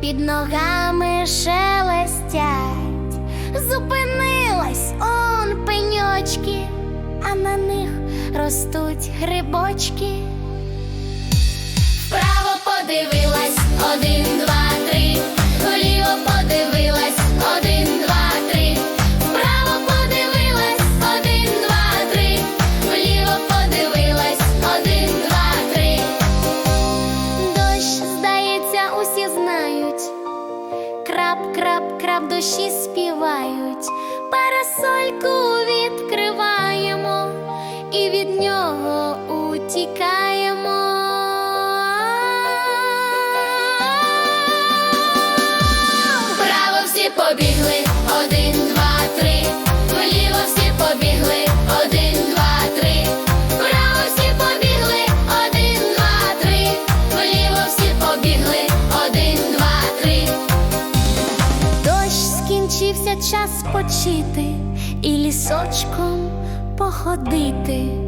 під ногами шелестять, зупинилась он пеньочки, а на них ростуть грибочки. Вправо подивилась. крап, крап, крап, дощі співають, парасольку відкриваємо і від нього утікаємо. Браво всі побігли. Спустився час почити і лісочком походити.